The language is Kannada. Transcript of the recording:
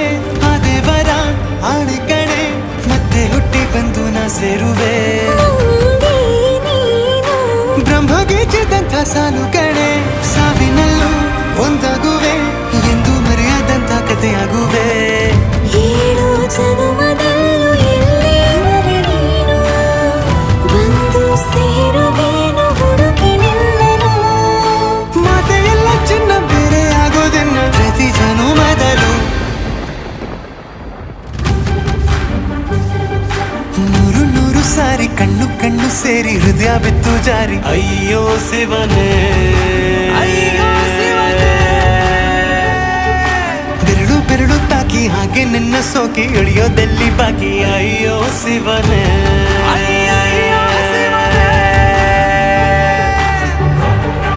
ಸೇರುವೆ ಆ ದೇವರ ಆಣೆಕಣೆ ಮತ್ತೆ ಹುಟ್ಟಿ ಬಂದು ನಾ ಸೇರುವೆ. ಬ್ರಹ್ಮಗೀಚದಂಥ ಸಾಲುಗಳ ಕಣ್ಣು ಕಣ್ಣು ಸೇರಿ ಹೃದಯ ಬಿತ್ತು ಜಾರಿ. ಅಯ್ಯೋ ಶಿವನೇ. ಬೆರಳು ಬೆರಳು ತಾಕಿ ಹಾಗೆ ನಿನ್ನ ಸೋಕಿ ಇಳಿಯೋದಲ್ಲಿ ಬಾಕಿ? ಅಯ್ಯೋ ಶಿವನೇ.